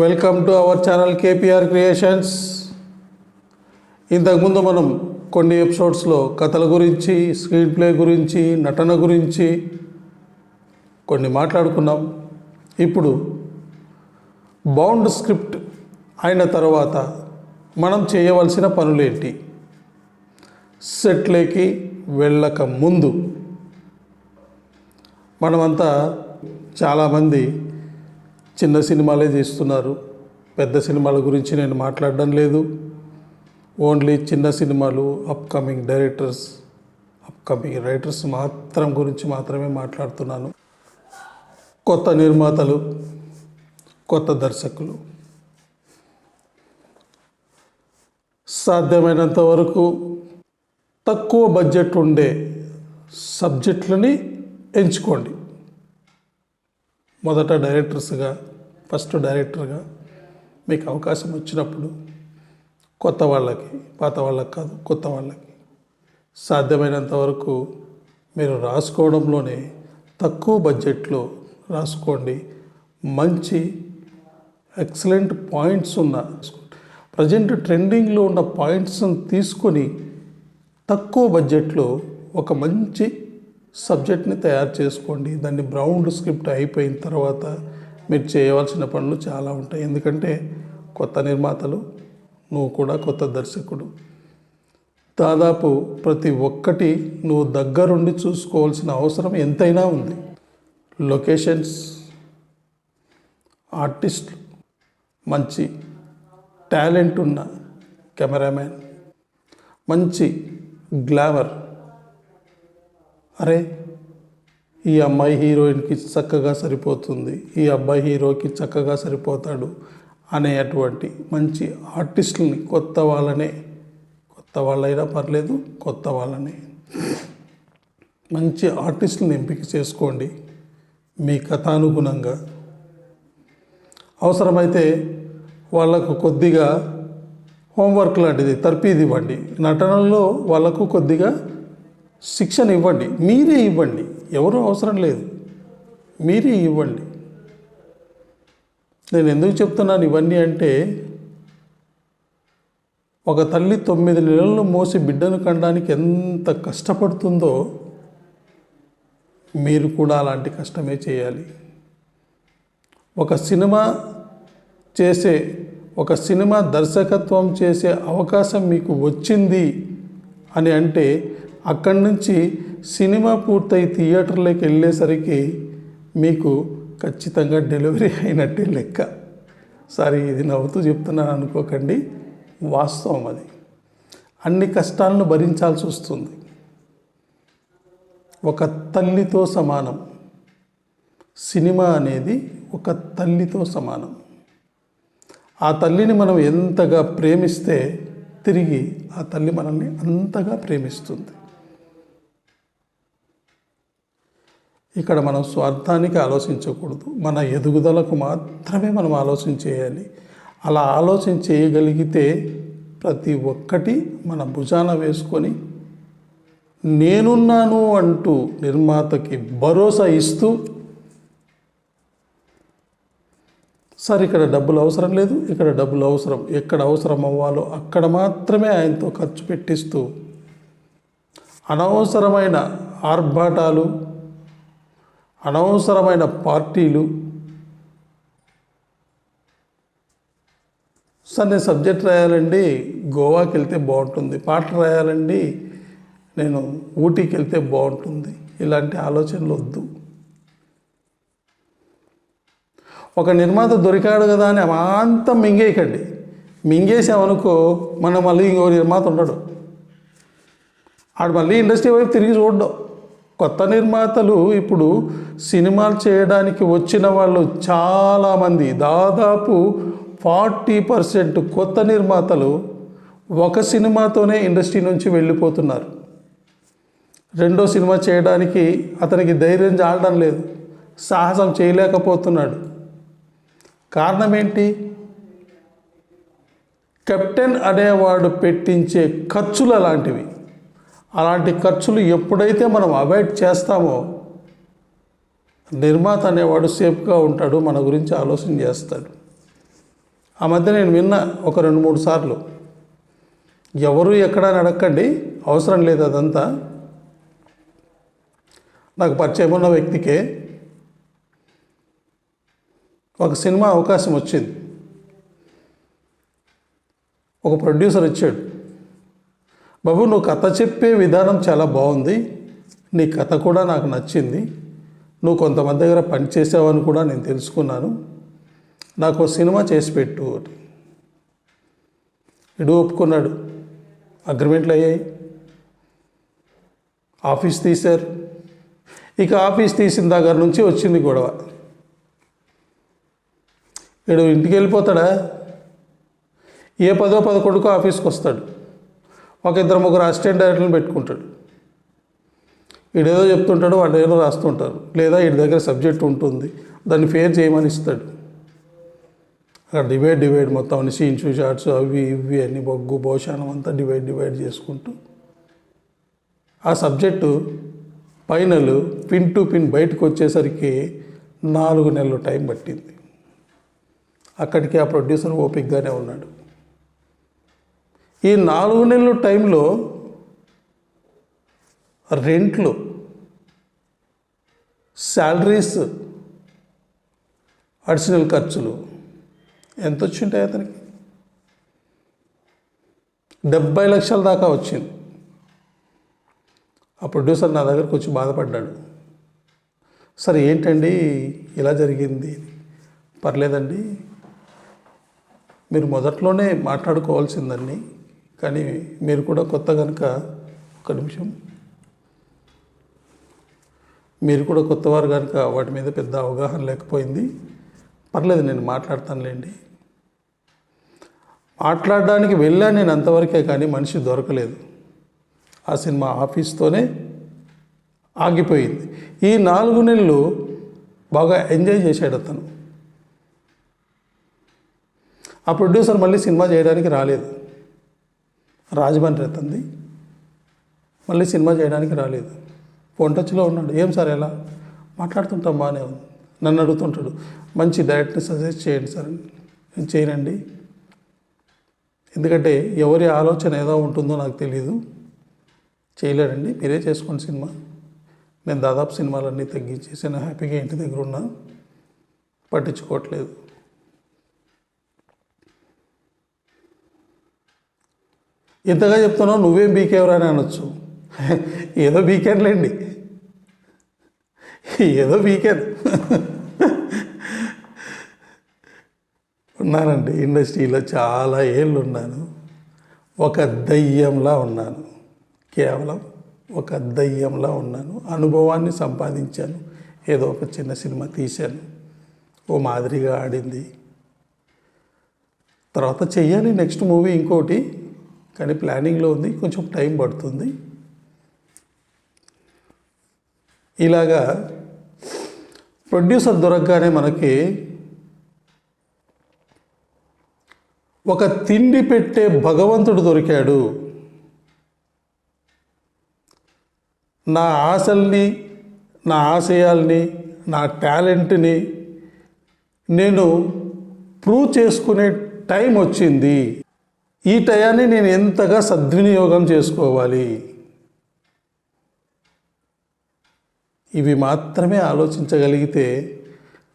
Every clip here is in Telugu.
Welcome to our channel KPR creations ఇంతకుముందు మనం కొన్ని ఎపిసోడ్స్లో కథల గురించి స్క్రీన్ ప్లే గురించి నటన గురించి కొన్ని మాట్లాడుకున్నాం. ఇప్పుడు బౌండ్ స్క్రిప్ట్ అయిన తర్వాత మనం చేయవలసిన పనులేంటి? సెట్లేకి వెళ్ళక ముందు మనమంతా చాలామంది చిన్న సినిమాలే తీస్తున్నారు. పెద్ద సినిమాల గురించి నేను మాట్లాడడం లేదు. ఓన్లీ చిన్న సినిమాలు అప్కమింగ్ డైరెక్టర్స్ అప్కమింగ్ రైటర్స్ మాత్రం గురించి మాత్రమే మాట్లాడుతున్నాను. కొత్త నిర్మాతలు కొత్త దర్శకులు. సాధ్యమైనంత వరకు తక్కువ బడ్జెట్ ఉండే సబ్జెక్టులని ఎంచుకోండి. మొదట డైరెక్టర్స్గా ఫస్ట్ డైరెక్టర్గా మీకు అవకాశం వచ్చినప్పుడు కొత్త వాళ్ళకి పాత వాళ్ళకి కాదు కొత్త వాళ్ళకి సాధ్యమైనంత వరకు మీరు రాసుకోవడంలోనే తక్కువ బడ్జెట్లో రాసుకోండి. మంచి ఎక్సలెంట్ పాయింట్స్ ఉన్న ప్రజెంట్ ట్రెండింగ్లో ఉన్న పాయింట్స్ని తీసుకొని తక్కువ బడ్జెట్లో ఒక మంచి సబ్జెక్ట్ని తయారు చేసుకోండి. దాన్ని బ్రౌండ్ స్క్రిప్ట్ అయిపోయిన తర్వాత మీరు చేయవలసిన పనులు చాలా ఉంటాయి. ఎందుకంటే కొత్త నిర్మాతలు నువ్వు కూడా కొత్త దర్శకుడు. దాదాపు ప్రతి ఒక్కటి నువ్వు దగ్గరుండి చూసుకోవాల్సిన అవసరం ఎంతైనా ఉంది. లొకేషన్స్ ఆర్టిస్టులు మంచి టాలెంట్ ఉన్న కెమెరామ్యాన్ మంచి గ్లామర్. అరే ఈ అమ్మాయి హీరోయిన్కి చక్కగా సరిపోతుంది. ఈ అబ్బాయి హీరోకి చక్కగా సరిపోతాడు అనేటువంటి మంచి ఆర్టిస్టులని కొత్త వాళ్ళనే కొత్త వాళ్ళైనా పర్లేదు కొత్త వాళ్ళనే. మంచి ఆర్టిస్టులను ఎంపిక చేసుకోండి మీ కథానుగుణంగా. అవసరమైతే వాళ్ళకు కొద్దిగా హోంవర్క్ లాంటిది తర్పీది ఇవ్వండి నటనలో వాళ్ళకు కొద్దిగా శిక్షణ ఇవ్వండి మీరే ఇవ్వండి. ఎవరూ అవసరం లేదు. మీరే ఇవ్వండి. నేను ఎందుకు చెప్తున్నాను ఇవన్నీ అంటే ఒక తల్లి తొమ్మిది నెలలు మోసి బిడ్డను కనడానికి ఎంత కష్టపడుతుందో మీరు కూడా అలాంటి కష్టమే చేయాలి. ఒక సినిమా చేసే ఒక సినిమా దర్శకత్వం చేసే అవకాశం మీకు వచ్చింది అని అంటే అక్కడి నుంచి సినిమా పూర్తయి థియేటర్లోకి వెళ్ళేసరికి మీకు ఖచ్చితంగా డెలివరీ అయినట్టే లెక్క. సారీ ఇది నవ్వుతూ చెప్తున్నాను అనుకోకండి. వాస్తవం అది. అన్ని కష్టాలను భరించాల్సి వస్తుంది. ఒక తల్లితో సమానం. సినిమా అనేది ఒక తల్లితో సమానం. ఆ తల్లిని మనం ఎంతగా ప్రేమిస్తే తిరిగి ఆ తల్లి మనల్ని అంతగా ప్రేమిస్తుంది. ఇక్కడ మనం స్వార్థానికి ఆలోచించకూడదు. మన ఎదుగుదలకు మాత్రమే మనం ఆలోచన చేయాలి. అలా ఆలోచన చేయగలిగితే ప్రతి ఒక్కటి మన భుజాన వేసుకొని నేనున్నాను అంటూ నిర్మాతకి భరోసా ఇస్తూ సార్ ఇక్కడ డబ్బులు అవసరం లేదు ఇక్కడ డబ్బులు అవసరం ఎక్కడ అవసరం అవ్వాలో అక్కడ మాత్రమే ఆయనతో ఖర్చు పెట్టిస్తూ అనవసరమైన ఆర్భాటాలు అనవసరమైన పార్టీలు. సార్ నేను సబ్జెక్ట్ రాయాలండి గోవాకి వెళ్తే బాగుంటుంది. పాట రాయాలండి నేను ఊటీకి వెళ్తే బాగుంటుంది. ఇలాంటి ఆలోచనలు వద్దు. ఒక నిర్మాత దొరికాడు కదా అని అమాంతం మింగేయకండి. మింగేసామనుకో మనం మళ్ళీ ఇంకో నిర్మాత ఉండడు. ఆడు మళ్ళీ ఇండస్ట్రీ వైపు తిరిగి చూడడం. కొత్త నిర్మాతలు ఇప్పుడు సినిమాలు చేయడానికి వచ్చిన వాళ్ళు చాలామంది. దాదాపు ఫార్టీ పర్సెంట్ కొత్త నిర్మాతలు ఒక సినిమాతోనే ఇండస్ట్రీ నుంచి వెళ్ళిపోతున్నారు. రెండో సినిమా చేయడానికి అతనికి ధైర్యం చాలడం లేదు. సాహసం చేయలేకపోతున్నాడు. కారణం ఏంటి? కెప్టెన్ అనేవాడు పెట్టించే ఖర్చుల లాంటివి. అలాంటి ఖర్చులు ఎప్పుడైతే మనం అవాయిడ్ చేస్తామో నిర్మాత అనేవాడు సేఫ్గా ఉంటాడు మన గురించి ఆలోచన చేస్తాడు. ఆ మధ్య నేను విన్నా ఒక రెండు మూడు సార్లు ఎవరు ఎక్కడ నడక్కండి అవసరం లేదు అదంతా. నాకు పరిచయం ఉన్న వ్యక్తికే ఒక సినిమా అవకాశం వచ్చింది. ఒక ప్రొడ్యూసర్ ఇచ్చాడు బాబు నువ్వు కథ చెప్పే విధానం చాలా బాగుంది. నీ కథ కూడా నాకు నచ్చింది. నువ్వు కొంతమంది దగ్గర పని చేసావని కూడా నేను తెలుసుకున్నాను. నాకు సినిమా చేసి పెట్టు అని. ఇడు ఒప్పుకున్నాడు. అగ్రిమెంట్లు అయ్యాయి. ఆఫీస్ తీశారు. ఇక ఆఫీస్ తీసిన దగ్గర నుంచి వచ్చింది గొడవ. వీడు ఇంటికి వెళ్ళిపోతాడా? ఏ పదో పదకొండుకో ఆఫీస్కి వస్తాడు. ఒక ఇద్దరు ముగ్గురు అసిస్టెంట్ డైరెక్టర్ని పెట్టుకుంటాడు. వీడేదో చెప్తుంటాడు వాడు ఏదో రాస్తుంటారు. లేదా వీడి దగ్గర సబ్జెక్ట్ ఉంటుంది దాన్ని ఫేర్ చేయమని ఇస్తాడు. అక్కడ డివైడ్ డివైడ్ మొత్తం అన్ని సీన్స్ షార్ట్స్ అవి ఇవి అన్ని బొగ్గు భోషానం అంతా డివైడ్ డివైడ్ చేసుకుంటూ ఆ subject final pin to pin బయటకు వచ్చేసరికి నాలుగు నెలలు టైం పట్టింది. అక్కడికి ఆ ప్రొడ్యూసర్ ఓపిక్గానే ఉన్నాడు. ఈ నాలుగు నెలల టైంలో రెంట్లు శాలరీస్ అడిషనల్ ఖర్చులు ఎంత వచ్చింటాయి అతనికి? డెబ్బై లక్షల దాకా వచ్చింది. ఆ ప్రొడ్యూసర్ నా దగ్గరకు వచ్చి బాధపడ్డాడు. సరే ఏంటండి ఇలా జరిగింది? పర్లేదండి. మీరు మొదట్లోనే మాట్లాడుకోవాల్సిందండి కానీ మీరు కూడా కొత్త కనుక ఒక నిమిషం. మీరు కూడా కొత్తవారు కనుక వాటి మీద పెద్ద అవగాహన లేకపోయింది. పర్లేదు నేను మాట్లాడతానులేండి. మాట్లాడడానికి వెళ్ళాను నేను అంతవరకే కానీ మనిషి దొరకలేదు. ఆ సినిమా ఆఫీస్తోనే ఆగిపోయింది. ఈ నాలుగు నెలలు బాగా ఎంజాయ్ చేశాడు అతను. ఆ ప్రొడ్యూసర్ మళ్ళీ సినిమా చేయడానికి రాలేదు. రాజమండ్రి అతంది మళ్ళీ సినిమా చేయడానికి రాలేదు. ఫోన్ టచ్లో ఉన్నాడు. ఏం సార్ ఎలా? మాట్లాడుతుంటాం బాగానే ఉంది. నన్ను అడుగుతుంటాడు మంచి డైరెక్ట్ని సజెస్ట్ చేయండి సార్. నేను చేయనండి. ఎందుకంటే ఎవరి ఆలోచన ఏదో ఉంటుందో నాకు తెలియదు చేయలేడండి మీరే చేసుకోండి సినిమా. నేను దాదాపు సినిమాలన్నీ తగ్గించేసి నేను హ్యాపీగా ఇంటి దగ్గర ఉన్నా. పట్టించుకోవట్లేదు. ఇంతగా చెప్తున్నావు నువ్వేం బీకేవరా అని అనొచ్చు. ఏదో బీకానులేండి ఏదో బీకాను ఉన్నానండి ఇండస్ట్రీలో చాలా ఏళ్ళు ఉన్నాను. ఒక దయ్యంలా ఉన్నాను. కేవలం ఒక దయ్యంలా ఉన్నాను. అనుభవాన్ని సంపాదించాను. ఏదో ఒక చిన్న సినిమా తీశాను. ఓ మాదిరిగా ఆడింది. తర్వాత చెయ్యాలి నెక్స్ట్ మూవీ ఇంకోటి. కానీ ప్లానింగ్లో ఉంది కొంచెం టైం పడుతుంది. ఇలాగా ప్రొడ్యూసర్ దొరకగానే మనకి ఒక తిండి పెట్టే భగవంతుడు దొరికాడు. నా ఆశల్ని నా ఆశయాల్ని నా టాలెంట్ని నేను ప్రూవ్ చేసుకునే టైం వచ్చింది. ఈ టయాన్ని నేను ఎంతగా సద్వినియోగం చేసుకోవాలి? ఇవి మాత్రమే ఆలోచించగలిగితే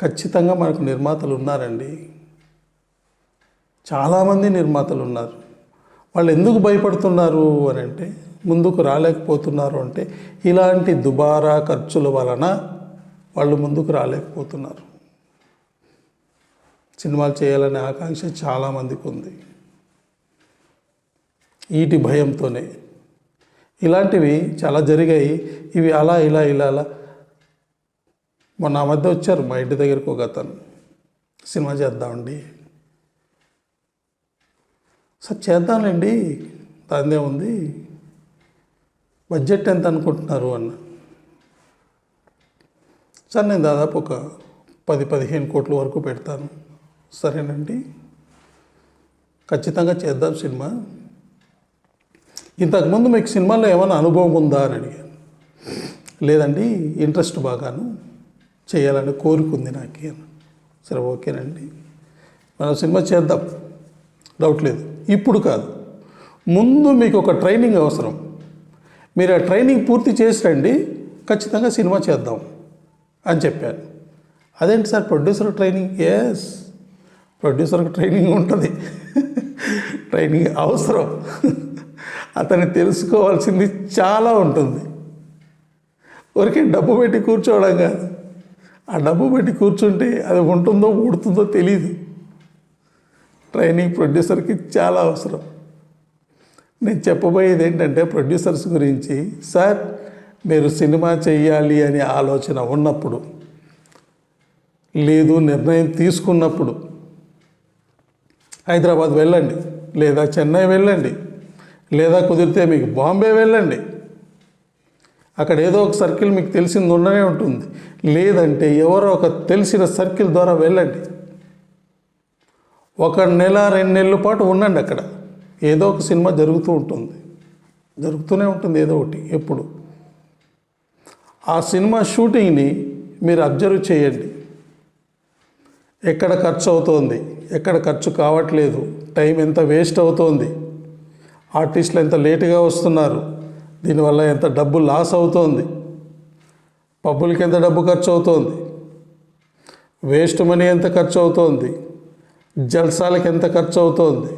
ఖచ్చితంగా మనకు నిర్మాతలు ఉన్నారండి. చాలామంది నిర్మాతలు ఉన్నారు. వాళ్ళు ఎందుకు భయపడుతున్నారు అని అంటే ముందుకు రాలేకపోతున్నారు అంటే ఇలాంటి దుబారా ఖర్చుల వలన వాళ్ళు ముందుకు రాలేకపోతున్నారు. సినిమాలు చేయాలనే ఆకాంక్ష చాలామందికి ఉంది. ఈటి భయంతోనే. ఇలాంటివి చాలా జరిగాయి. ఇవి అలా ఇలా ఇలా అలా. మొన్న మధ్య వచ్చారు. మా ఇంటి దగ్గరకు ఒక అతను. సినిమా చేద్దామండి. సార్ చేద్దాంలేండి. దాందే ఉంది. బడ్జెట్ ఎంత అనుకుంటున్నారు అన్న. సార్ నేను దాదాపు ఒక పది పదిహేను కోట్ల వరకు పెడతాను. సరేనండి. ఖచ్చితంగా చేద్దాం సినిమా. ఇంతకుముందు మీకు సినిమాలో ఏమైనా అనుభవం ఉందా అని అడిగాను. లేదండి ఇంట్రెస్ట్ బాగాను చేయాలని కోరుకుంది నాకు అన్న. సరే ఓకేనండి. మనం సినిమా చేద్దాం. డౌట్ లేదు. ఇప్పుడు కాదు. ముందు మీకు ఒక ట్రైనింగ్ అవసరం. మీరు ఆ ట్రైనింగ్ పూర్తి చేసి రండి ఖచ్చితంగా సినిమా చేద్దాం అని చెప్పాను. అదేంటి సార్ ప్రొడ్యూసర్ ట్రైనింగ్? ఎస్ ప్రొడ్యూసర్కి ట్రైనింగ్ ఉంటుంది. ట్రైనింగ్ అవసరం. అతను తెలుసుకోవాల్సింది చాలా ఉంటుంది. ఊరికే డబ్బు పెట్టి కూర్చోవడం కాదు. ఆ డబ్బు పెట్టి కూర్చుంటే అది ఉంటుందో ఊడుతుందో తెలియదు ట్రైనింగ్ ప్రొడ్యూసర్కి చాలా అవసరం. నేను చెప్పబోయేది ఏంటంటే ప్రొడ్యూసర్స్ గురించి సార్ మీరు సినిమా చేయాలి అనే ఆలోచన ఉన్నప్పుడు లేదు నిర్ణయం తీసుకున్నప్పుడు హైదరాబాద్ వెళ్ళండి లేదా చెన్నై వెళ్ళండి లేదా కుదిరితే మీకు బాంబే వెళ్ళండి. అక్కడ ఏదో ఒక సర్కిల్ మీకు తెలిసింది ఉండనే ఉంటుంది. లేదంటే ఎవరో ఒక తెలిసిన సర్కిల్ ద్వారా వెళ్ళండి. ఒక నెల రెండు నెలల పాటు ఉండండి అక్కడ. ఏదో ఒక సినిమా జరుగుతూ ఉంటుంది. జరుగుతూనే ఉంటుంది ఏదో ఒకటి ఎప్పుడు. ఆ సినిమా షూటింగ్ని మీరు అబ్జర్వ్ చేయండి. ఎక్కడ ఖర్చు అవుతోంది? ఎక్కడ ఖర్చు కావట్లేదు? టైం ఎంత వేస్ట్ అవుతోంది? ఆర్టిస్టులు ఎంత లేటుగా వస్తున్నారు దీనివల్ల ఎంత డబ్బు లాస్ అవుతోంది పబ్బులకి ఎంత డబ్బు ఖర్చు అవుతోంది వేస్ట్ మనీ ఎంత ఖర్చు అవుతోంది జల్సాలకి ఎంత ఖర్చు అవుతోంది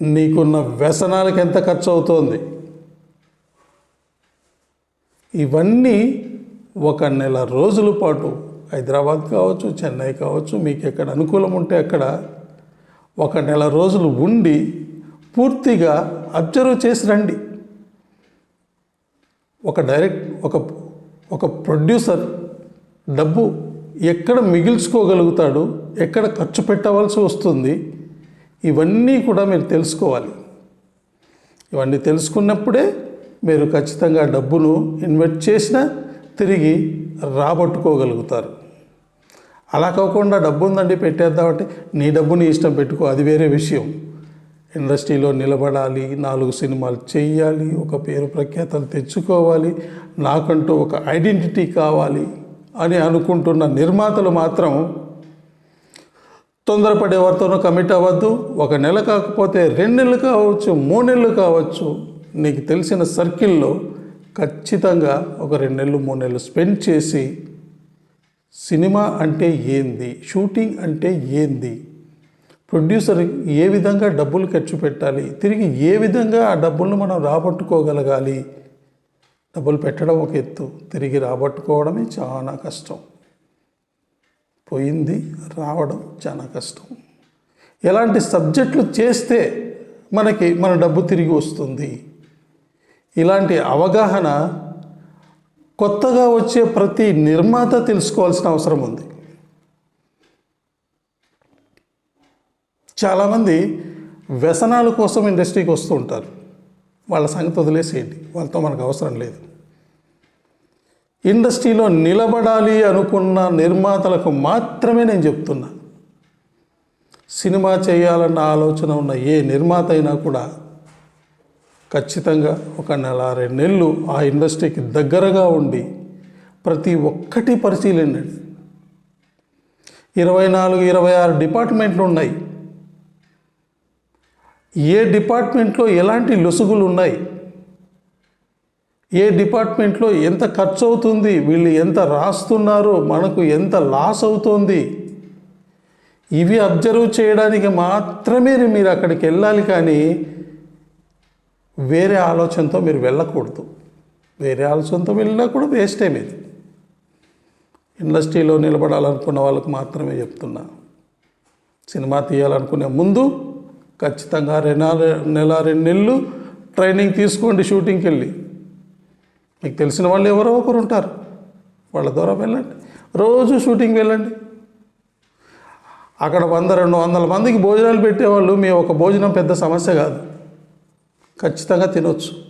నీకున్న వ్యసనాలకు ఎంత ఖర్చు అవుతోంది ఇవన్నీ ఒక నెల రోజుల పాటు హైదరాబాద్ కావచ్చు చెన్నై కావచ్చు మీకు ఎక్కడ అనుకూలం ఉంటే అక్కడ ఒక నెల రోజులు ఉండి పూర్తిగా అబ్జర్వ్ చేసి రండి. ఒక డైరెక్ట్ ఒక ఒక ప్రొడ్యూసర్ డబ్బు ఎక్కడ మిగిల్చుకోగలుగుతాడు ఎక్కడ ఖర్చు పెట్టవలసి వస్తుంది ఇవన్నీ కూడా మీరు తెలుసుకోవాలి. ఇవన్నీ తెలుసుకున్నప్పుడే మీరు ఖచ్చితంగా డబ్బును ఇన్వెస్ట్ చేసినా తిరిగి రాబట్టుకోగలుగుతారు. అలా కాకుండా డబ్బు ఉందండి పెట్టేద్దామంటే నీ డబ్బుని ఇష్టం పెట్టుకో అది వేరే విషయం. ఇండస్ట్రీలో నిలబడాలి నాలుగు సినిమాలు చేయాలి ఒక పేరు ప్రఖ్యాతలు తెచ్చుకోవాలి నాకంటూ ఒక ఐడెంటిటీ కావాలి అని అనుకుంటున్న నిర్మాతలు మాత్రం తొందరపడే ఎవరితోనూ కమిట్ అవ్వద్దు. ఒక నెల కాకపోతే రెండు నెలలు కావచ్చు మూడు నెలలు కావచ్చు నీకు తెలిసిన సర్కిల్లో ఖచ్చితంగా ఒక రెండు నెలలు మూడు నెలలు స్పెండ్ చేసి సినిమా అంటే ఏంది? షూటింగ్ అంటే ఏంది? ప్రొడ్యూసర్ ఏ విధంగా డబ్బులు ఖర్చు పెట్టాలి? తిరిగి ఏ విధంగా ఆ డబ్బులను మనం రాబట్టుకోగలగాలి? డబ్బులు పెట్టడం ఒక ఎత్తు. తిరిగి రాబట్టుకోవడమే చాలా కష్టం. పోయింది రావడం చాలా కష్టం. ఎలాంటి సబ్జెక్టులు చేస్తే మనకి మన డబ్బు తిరిగి వస్తుంది? ఇలాంటి అవగాహన కొత్తగా వచ్చే ప్రతి నిర్మాత తెలుసుకోవాల్సిన అవసరం ఉంది. చాలామంది వ్యసనాల కోసం ఇండస్ట్రీకి వస్తూ ఉంటారు. వాళ్ళ సంగతి వదిలేసేయండి. వాళ్ళతో మనకు అవసరం లేదు. ఇండస్ట్రీలో నిలబడాలి అనుకున్న నిర్మాతలకు మాత్రమే నేను చెప్తున్నా. సినిమా చేయాలన్న ఆలోచన ఉన్న ఏ నిర్మాత అయినా కూడా ఖచ్చితంగా ఒక నెల రెండు నెలలు ఆ ఇండస్ట్రీకి దగ్గరగా ఉండి ప్రతి ఒక్కటి పరిశీలించండి. ఇరవై నాలుగు ఇరవై ఆరు డిపార్ట్మెంట్లు ఉన్నాయి. ఏ డిపార్ట్మెంట్లో ఎలాంటి లొసుగులు ఉన్నాయి? ఏ డిపార్ట్మెంట్లో ఎంత ఖర్చు అవుతుంది వీళ్ళు ఎంత రాస్తున్నారు? మనకు ఎంత లాస్ అవుతుంది? ఇవి అబ్జర్వ్ చేయడానికి మాత్రమే మీరు అక్కడికి వెళ్ళాలి కానీ వేరే ఆలోచనతో మీరు వెళ్ళకూడదు. వేరే ఆలోచనతో వెళ్ళినా కూడా వేస్టే మీరు ఇండస్ట్రీలో నిలబడాలనుకున్న వాళ్ళకు మాత్రమే చెప్తున్నా. సినిమా తీయాలనుకునే ముందు ఖచ్చితంగా రెండు నెల రెండు నెలలు ట్రైనింగ్ తీసుకోండి షూటింగ్కి వెళ్ళి. మీకు తెలిసిన వాళ్ళు ఎవరో ఒకరు ఉంటారు. వాళ్ళ ద్వారా వెళ్ళండి. రోజు షూటింగ్ వెళ్ళండి. అక్కడ వంద రెండు వందల మందికి భోజనాలు పెట్టేవాళ్ళు మీ ఒక భోజనం పెద్ద సమస్య కాదు. ఖచ్చితంగా తినొచ్చు.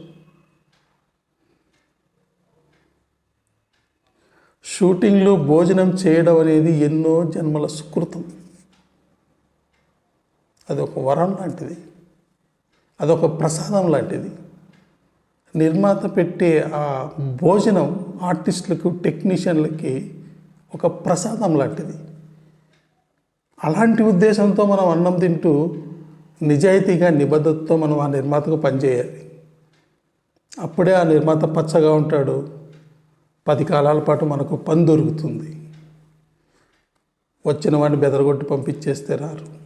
షూటింగ్లో భోజనం చేయడం అనేది ఎన్నో జన్మల సుకృతం. అది ఒక వరం లాంటిది. అదొక ప్రసాదం లాంటిది. నిర్మాత పెట్టే ఆ భోజనం ఆర్టిస్టులకు టెక్నీషియన్లకి ఒక ప్రసాదం లాంటిది. అలాంటి ఉద్దేశంతో మనం అన్నం తింటూ నిజాయితీగా నిబద్ధతతో మనం ఆ నిర్మాతకు పనిచేయాలి. అప్పుడే ఆ నిర్మాత పచ్చగా ఉంటాడు. పది కాలాల పాటు మనకు పని దొరుకుతుంది. వచ్చిన వాడిని బెదరగొట్టి పంపించేస్తే రారు.